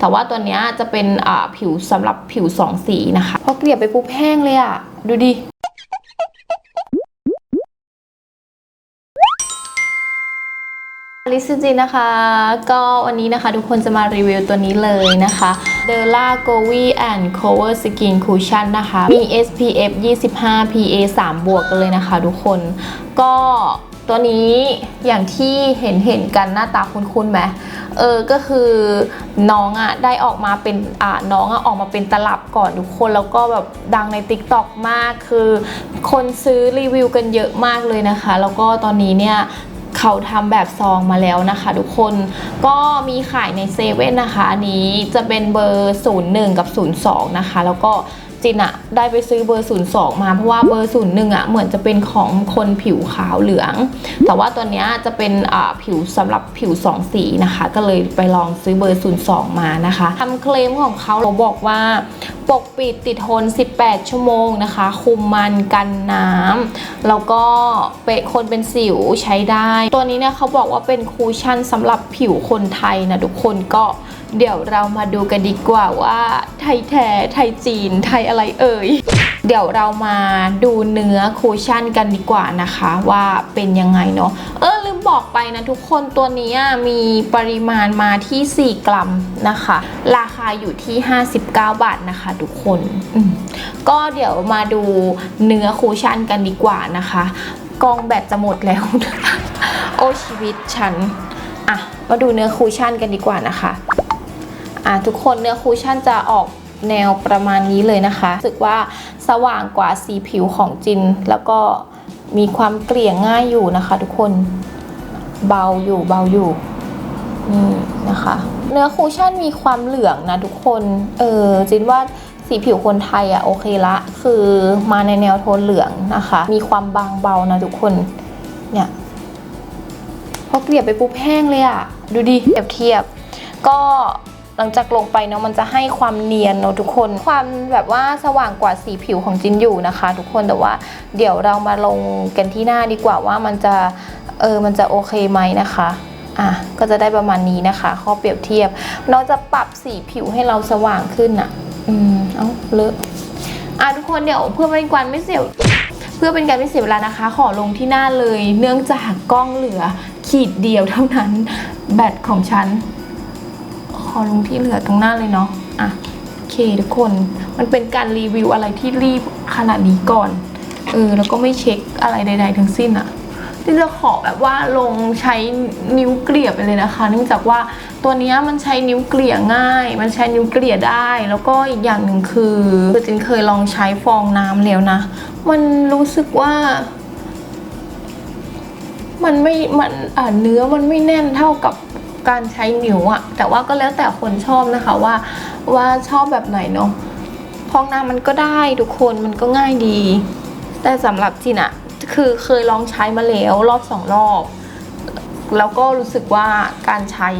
แต่ว่าตัวเนี้ยจะเป็นผิวสำหรับผิวสองสีนะคะพอเกลี่ยไปปุ๊บแห้งเลยอะดูดิลิซจินนะคะ ก็วันนี้นะคะทุกคนจะมารีวิวตัวนี้เลยนะคะ d e l a g o v i and Cover Skin Cushion นะคะ มี SPF 25 PA 3 บวกกันเลยนะคะทุกคน ก็ตัวนี้อย่างที่เห็นเห็นกันหน้าตาคุ้นๆไหม เออก็คือน้องอะ่ะได้ออกมาเป็นอ่าน้องอะ่ะออกมาเป็นตลับก่อนทุกคนแล้วก็แบบดังใน TikTok มากคือ คนซื้อรีวิวกันเยอะมากเลยนะคะ แล้วก็ตอนนี้เนี่ยเขาทำแบบซองมาแล้วนะคะ ทุกคนก็มีขายในเซเว่นนะคะ อันนี้จะเป็นเบอร์ 01 กับ 02 นะคะ แล้วก็ จินอะได้ไปซื้อเบอร์ 02 มาเพราะว่าเบอร์ 01อะเหมือนจะเป็นของคนผิวขาวเหลือง แต่ว่าตัวเนี้ยจะเป็นผิวสำหรับผิว 2 สีนะคะ ก็เลยไปลองซื้อเบอร์ 02 มานะคะทำเคลมของเขาเขาบอกว่าปกปิดติดทน 18 ชั่วโมงนะคะ คุมมันกันน้ำแล้วก็เป็นคนเป็นสิวใช้ได้ ตัวนี้เนี่ยเขาบอกว่าเป็นคูชั่นสำหรับผิวคนไทยนะทุกคนก็ เดี๋ยวเรามาดูกันดีกว่าว่า ไทยแท้ ไทยจีน ไทยอะไรเอ่ย เดี๋ยวเรามาดูเนื้อคูชั่นกันดีกว่านะคะ ว่าเป็นยังไงเนาะ เออลืมบอกไปนะทุกคนตัวนี้มีปริมาณมาที่ 4 กรัมนะคะ ราคาอยู่ที่ 59 บาทนะคะทุกคน ก็เดี๋ยวมาดูเนื้อคูชั่นกันดีกว่านะคะกองแบตจะหมดแล้ว โอ้ชีวิตฉัน อะ มาดูเนื้อคูชั่นกันดีกว่านะคะ อะทุกคนเนื้อคูชั่นจะออกแนวประมาณนี้เลยนะคะรู้สึกว่าสว่างกว่าสีผิวของจิน แล้วก็มีความเกลี่ยง่ายอยู่นะคะ ทุกคนเบาอยู่เบาอยู่นี่นะคะ เนื้อคูชั่นมีความเหลืองนะทุกคนเออจินว่าสีผิวคนไทยอะโอเคละ คือมาในแนวโทนเหลืองนะคะ มีความบางเบานะทุกคนเนี่ยพอเกลี่ยไปปุ๊บแห้งเลยอะดูดิเปรียบเทียบก็ หลังจากลงไปเนาะมันจะให้ความเนียนเนาะทุกคน ความแบบว่าสว่างกว่าสีผิวของจินอยู่นะคะ ทุกคนแต่ว่าเดี๋ยวเรามาลงกันที่หน้าดีกว่าว่ามันจะเออมันจะโอเคไหมนะคะอะก็จะได้ประมาณนี้นะคะ ข้อเปรียบเทียบ เราจะปรับสีผิวให้เราสว่างขึ้นอะอืมเอ้าเลอะอะทุกคนเดี๋ยวเพื่อเป็นการไม่เสียเพื่อเป็นการไม่เสียเวลานะคะ ขอลงที่หน้าเลย เนื่องจากกล้องเหลือขีดเดียวเท่านั้น แบตของฉัน อลงที่เหลือตรงหน้าเลยเนาะอะโอเคทุกคนมันเป็นการรีวิวอะไรที่รีบขนาดนี้ก่อนเออแล้วก็ไม่เช็คอะไรใด ๆ ทั้งสิ้นอะที่จะขอแบบว่าลงใช้นิ้วเกลี่ยไปเลยนะคะ เนื่องจากว่าตัวนี้มันใช้นิ้วเกลี่ยง่าย มันใช้นิ้วเกลี่ยได้ แล้วก็อีกอย่างหนึ่งคือคือจินเคยลองใช้ฟองน้ำแล้วนะ มันรู้สึกว่ามันไม่ มันอ่าเนื้อมันไม่แน่นเท่ากับ การใช้นิ้วอะแต่ว่าก็แล้วแต่คนชอบนะคะว่าว่าชอบแบบไหนเนาะฟองน้ำมันก็ได้ทุกคนมันก็ง่ายดี แต่สำหรับจินอะคือเคยลองใช้มาแล้วรอบสองรอบแล้วก็รู้สึกว่าการใช้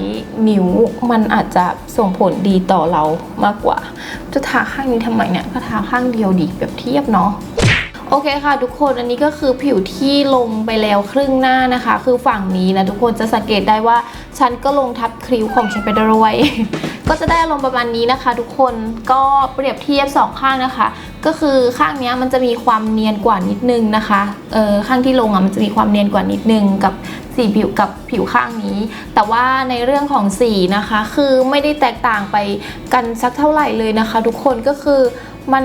นิ้วมันอาจจะส่งผลดีต่อเรามากกว่า จะทาข้างนี้ทำไมเนี่ยก็ทาข้างเดียวดีแบบเทียบเนาะ โอเคค่ะทุกคนอันนี้ก็คือผิวที่ลงไปแล้วครึ่งหน้านะคะ คือฝั่งนี้นะทุกคนจะสังเกตได้ว่าฉันก็ลงทับคิ้วของฉันไปด้วย ก็จะได้อารมณ์ประมาณนี้นะคะ ทุกคนก็เปรียบเทียบสองข้างนะคะ ก็คือข้างนี้มันจะมีความเนียนกว่านิดนึงนะคะเออข้างที่ลงอะมันจะมีความเนียนกว่านิดนึงกับสีผิวกับผิวข้างนี้ แต่ว่าในเรื่องของสีนะคะ คือไม่ได้แตกต่างไปกันสักเท่าไหร่เลยนะคะ ทุกคนก็คือ มัน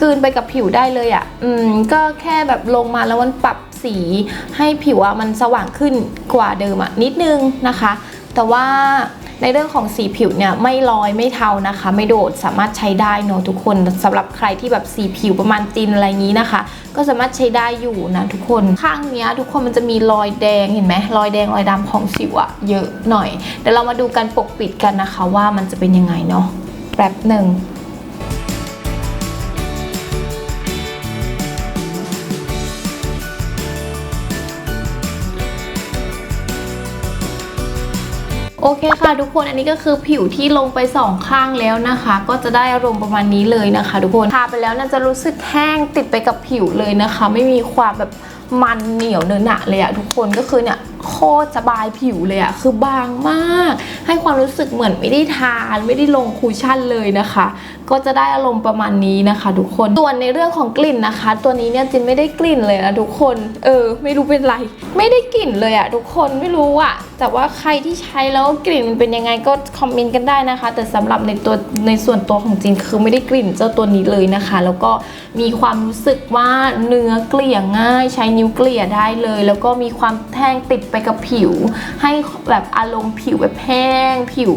กลืนไปกับผิวได้เลยอะ่ะ อืม ก็แค่แบบลงมาแล้วมันปรับสีให้ผิวอะมันสว่างขึ้นกว่าเดิมอะนิดนึงนะคะ แต่ว่าในเรื่องของสีผิวเนี่ยไม่ลอยไม่เทานะคะ ไม่โดดสามารถใช้ได้เนอะทุกคนสำหรับใครที่แบบสีผิวประมาณจินอะไรงนี้นะคะ ก็สามารถใช้ได้อยู่นะทุกคนข้างเนี้ยทุกคนมันจะมีรอยแดงเห็นไหมรอยแดงรอยดำของสิวอะเยอะหน่อยเดี๋ยวเรามาดูกันปกปิดกันนะคะ ว่ามันจะเป็นยังไงเนาะแป๊บหนึ่ง โอเคค่ะทุกคนอันนี้ก็คือผิวที่ลงไปสองข้างแล้วนะคะ ก็จะได้อารมณ์ประมาณนี้เลยนะคะ ทุกคนทาไปแล้วน่าจะรู้สึกแห้งติดไปกับผิวเลยนะคะ ไม่มีความแบบมันเหนียวเนื้อหนะเลยอะทุกคนก็คือเนี่ยโคตรสบายผิวเลยอะคือบางมาก ให้ความรู้สึกเหมือนไม่ได้ทานไม่ได้ลงคูชั่นเลยนะคะ ก็จะได้อารมณ์ประมาณนี้นะคะ ทุกคนส่วนในเรื่องของกลิ่นนะคะ ตัวนี้เนี่ยจินไม่ได้กลิ่นเลยนะทุกคน เออ ไม่รู้เป็นไร ไม่ได้กลิ่นเลยอะทุกคนไม่รู้อะแต่ว่าใครที่ใช้แล้วกลิ่นมันเป็นยังไงก็คอมเมนต์กันได้นะคะ แต่สำหรับในตัวในส่วนตัวของจินคือไม่ได้กลิ่นเจ้าตัวนี้เลยนะคะ แล้วก็มีความรู้สึกว่าเนื้อเกลี่ยง่าย ใช้นิ้วเกลี่ยได้เลย แล้วก็มีความแท่งติดไปกับผิว ให้แบบอารมณ์ผิวแบบแห้งผิว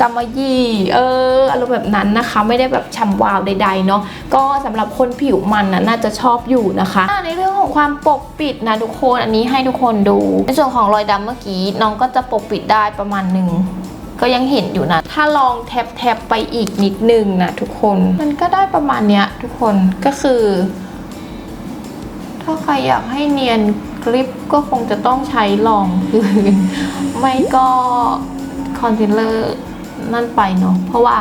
กำมะหยี่เออ แบบนั้นนะคะ ไม่ได้แบบฉ่ำวาวใดๆเนาะก็สำหรับคนผิวมันนะน่าจะชอบอยู่นะคะในเรื่องของความปกปิดนะทุกคนอันนี้ให้ทุกคนดู ในส่วนของรอยดำเมื่อกี้น้องก็จะปกปิดได้ประมาณหนึ่งก็ยังเห็นอยู่นะ ถ้าลองแท็บแทบไปอีกนิดนึงนะทุกคน มันก็ได้ประมาณเนี้ยทุกคน ก็คือ ถ้าใครอยากให้เนียนกริปก็คงจะต้องใช้รองพื้นไม่ก็คอนซีลเลอร์นั่นไปเนาะ เพราะว่า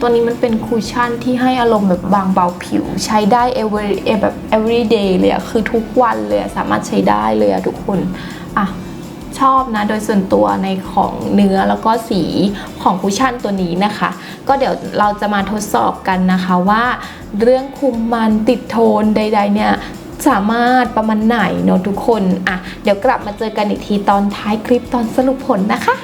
ตัวนี้มันเป็นคูชั่นที่ให้อารมณ์แบบบางเบาผิว ใช้ได้ every แบบ everyday เลยอะคือทุกวันเลยสามารถใช้ได้เลยอะทุกคนอะชอบนะโดยส่วนตัวในของเนื้อแล้วก็สีของคุชชั่นตัวนี้นะคะ ก็เดี๋ยวเราจะมาทดสอบกันนะคะว่า เรื่องคุมมันติดโทนใด ๆ เนี่ยสามารถประมาณไหนเนาะทุกคนอะเดี๋ยวกลับมาเจอกันอีกทีตอนท้ายคลิปตอนสรุปผลนะคะ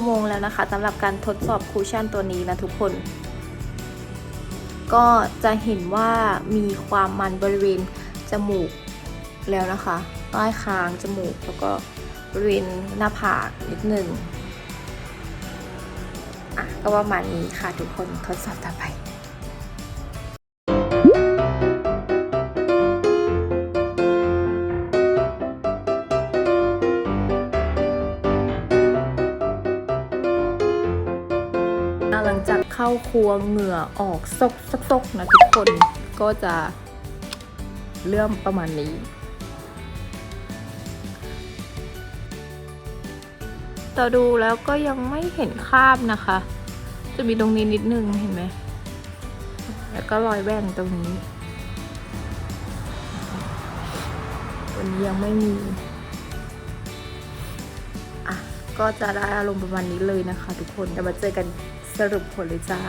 ชั่วโมงแล้วนะคะสำหรับการทดสอบคูชั่นตัวนี้นะทุกคน ก็จะเห็นว่ามีความมันบริเวณจมูกแล้วนะคะใต้คางจมูกแล้วก็บริเวณหน้าผากนิดหนึ่งอะก็ประมาณนี้ค่ะทุกคนทดสอบต่อไป ครัวเหงื่อออกซกซกกนะทุกคนก็จะเริ่มประมาณนี้ ต่อดูแล้วก็ยังไม่เห็นคราบนะคะ จะมีตรงนี้นิดนึงเห็นไหม แล้วก็รอยแว่งตรงนี้วันนี้ยังไม่มี อะ ก็จะได้อารมณ์ประมาณนี้เลยนะคะทุกคนเดี๋ยวมาเจอกัน สรุปผลเลยจ้า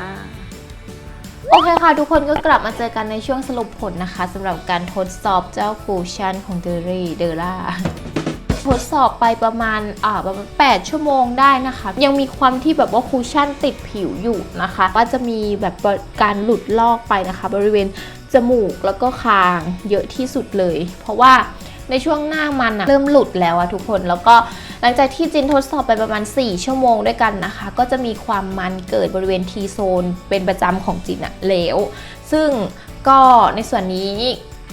โอเคค่ะ ทุกคนก็กลับมาเจอกันในช่วงสรุปผลนะคะสำหรับการทดสอบเจ้าคูชั่นของเดรี่เดล่าทดสอบไปประมาณอ่าประมาณ 8 ชั่วโมงได้นะคะ ยังมีความที่แบบว่าคูชั่นติดผิวอยู่นะคะว่าจะมีแบบการหลุดลอกไปนะคะ บริเวณจมูกแล้วก็คางเยอะที่สุดเลย เพราะว่าในช่วงหน้ามันอะเริ่มหลุดแล้วอะทุกคนแล้วก็ หลังจากที่จินทดสอบไปประมาณ 4 ชั่วโมงด้วยกันนะคะ ก็จะมีความมันเกิดบริเวณทีโซนเป็นประจำของจินอะแล้ว ซึ่งก็ในส่วนนี้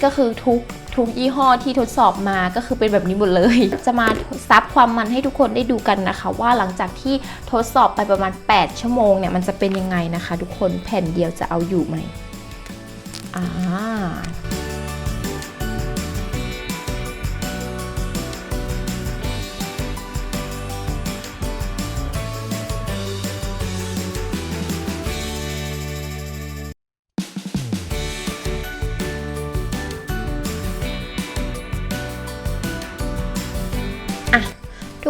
ก็คือทุกทุกยี่ห้อที่ทดสอบมาก็คือเป็นแบบนี้หมดเลย จะมาซับความมันให้ทุกคนได้ดูกันนะคะ ว่าหลังจากที่ทดสอบไปประมาณ 8 ชั่วโมงเนี่ยมันจะเป็นยังไงนะคะ ทุกคนแผ่นเดียวจะเอาอยู่ไหมอ่า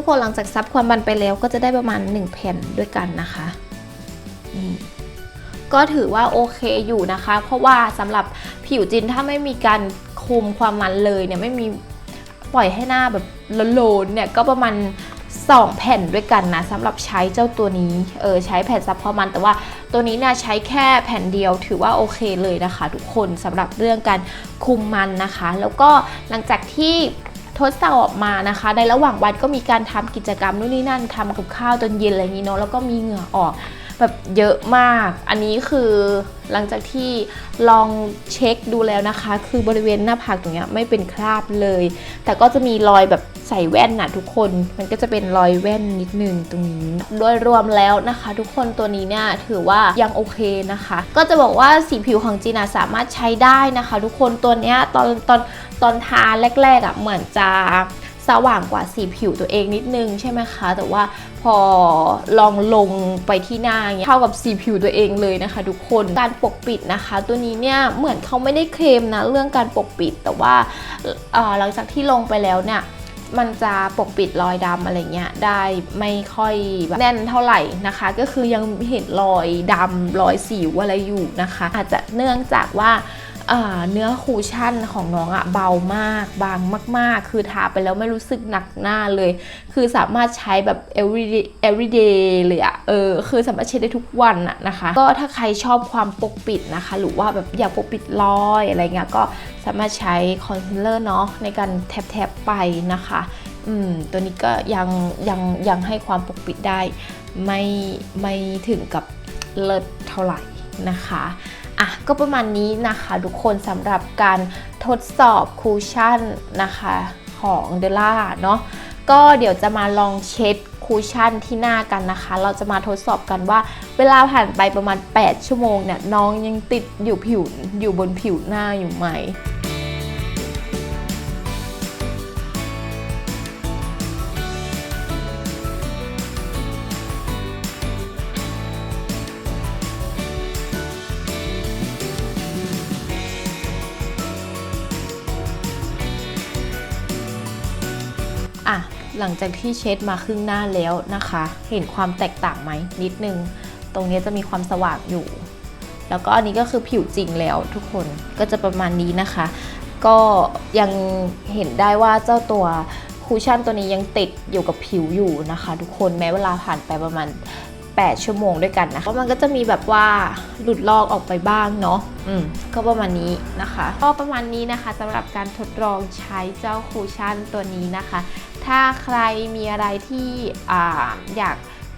ทุกคนหลังจากซับความมันไปแล้วก็จะได้ประมาณ 1 แผ่นด้วยกันนะคะอืมก็ถือว่าโอเคอยู่นะคะ เพราะว่าสำหรับผิวจินถ้าไม่มีการคุมความมันเลยเนี่ยไม่มีปล่อยให้หน้าแบบโลนเนี่ยก็ประมาณ2 แผ่นด้วยกันนะสำหรับใช้เจ้าตัวนี้เออใช้แผ่นซับความมันแต่ว่าตัวนี้เนี่ยใช้แค่แผ่นเดียวถือว่าโอเคเลยนะคะ ทุกคนสำหรับเรื่องการคุมมันนะคะ แล้วก็หลังจากที่ ทดสอบออกมานะคะ ในระหว่างวันก็มีการทำกิจกรรมนู่นนี่นั่นทำกับข้าวจนเย็นอะไรอย่างนี้เนาะแล้วก็มีเหงื่อออก แบบเยอะมาก อันนี้คือหลังจากที่ลองเช็คดูแล้วนะคะ คือบริเวณหน้าผากตรงนี้ไม่เป็นคราบเลย แต่ก็จะมีรอยแบบใส่แว่นนะทุกคน มันก็จะเป็นรอยแว่นนิดนึงตรงนี้โดยรวมแล้วนะคะ ทุกคนตัวนี้เนี่ยถือว่ายังโอเคนะคะ ก็จะบอกว่าสีผิวของจีน่าสามารถใช้ได้นะคะ ทุกคนตัวเนี้ยตอนตอนตอนทาแรกๆอะ่ะเหมือนจะ สว่างกว่าสีผิวตัวเองนิดนึงใช่ไหมคะ แต่ว่าพอลองลงไปที่หน้าเงี้ยเข้ากับสีผิวตัวเองเลยนะคะ ทุกคนการปกปิดนะคะ ตัวนี้เนี่ยเหมือนเขาไม่ได้เคลมนะเรื่องการปกปิด แต่ว่าอ่อหลังจากที่ลงไปแล้วเนี่ยมันจะปกปิดรอยดำอะไรเงี้ยได้ไม่ค่อยแบบแน่นเท่าไหร่นะคะ ก็คือยังเห็นรอยดำรอยสิวอะไรอยู่นะคะ อาจจะเนื่องจากว่า เนื้อคูชั่นของน้องอะเบามากบางมาก ๆ คือทาไปแล้วไม่รู้สึกหนักหน้าเลย คือสามารถใช้แบบ everyday everyday เลยอะเออคือสามารถใช้ได้ทุกวันอะนะคะ ก็ถ้าใครชอบความปกปิดนะคะ หรือว่าแบบอยากปกปิดรอยอะไรเงี้ยก็สามารถใช้คอนซีลเลอร์เนาะในการแทบๆไปนะคะอืมตัวนี้ก็ยังยังยังให้ความปกปิดได้ ไม่ไม่ถึงกับเลิศเท่าไหร่นะคะ อะก็ประมาณนี้นะคะทุกคนสำหรับการทดสอบคูชั่นนะคะของเดล่าเนาะก็เดี๋ยวจะมาลองเช็ดคูชั่นที่หน้ากันนะคะ เราจะมาทดสอบกันว่า เวลาผ่านไปประมาณ 8 ชั่วโมงเนี่ยน้องยังติดอยู่ผิวอยู่บนผิวหน้าอยู่ไหม หลังจากที่เช็ดมาครึ่งหน้าแล้วนะคะ เห็นความแตกต่างไหมนิดนึง ตรงนี้จะมีความสว่างอยู่ แล้วก็อันนี้ก็คือผิวจริงแล้วทุกคนก็จะประมาณนี้นะคะ ก็ยังเห็นได้ว่าเจ้าตัวคูชั่นตัวนี้ยังติดอยู่กับผิวอยู่นะคะ ทุกคนแม้เวลาผ่านไปประมาณ 8 ชั่วโมงด้วยกันนะคะมันก็จะมีแบบว่าหลุดลอกออกไปบ้างเนาะอืมก็ประมาณนี้นะคะ ก็ประมาณนี้นะคะสำหรับการทดลองใช้เจ้าคูชั่นตัวนี้นะคะ ถ้าใครมีอะไรที่ออยาก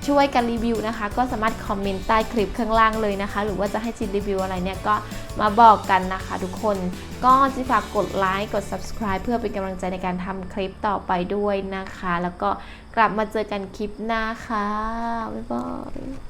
ช่วยกันรีวิวนะคะ ก็สามารถคอมเมนต์ใต้คลิปข้างล่างเลยนะคะ หรือว่าจะให้จินรีวิวอะไรเนี่ยก็มาบอกกันนะคะทุกคน ก็จิฝากกดไลค์กด subscribe เพื่อเป็นกำลังใจในการทำคลิปต่อไปด้วยนะคะ แล้วก็กลับมาเจอกันคลิปหน้าค่ะ บ๊ายบาย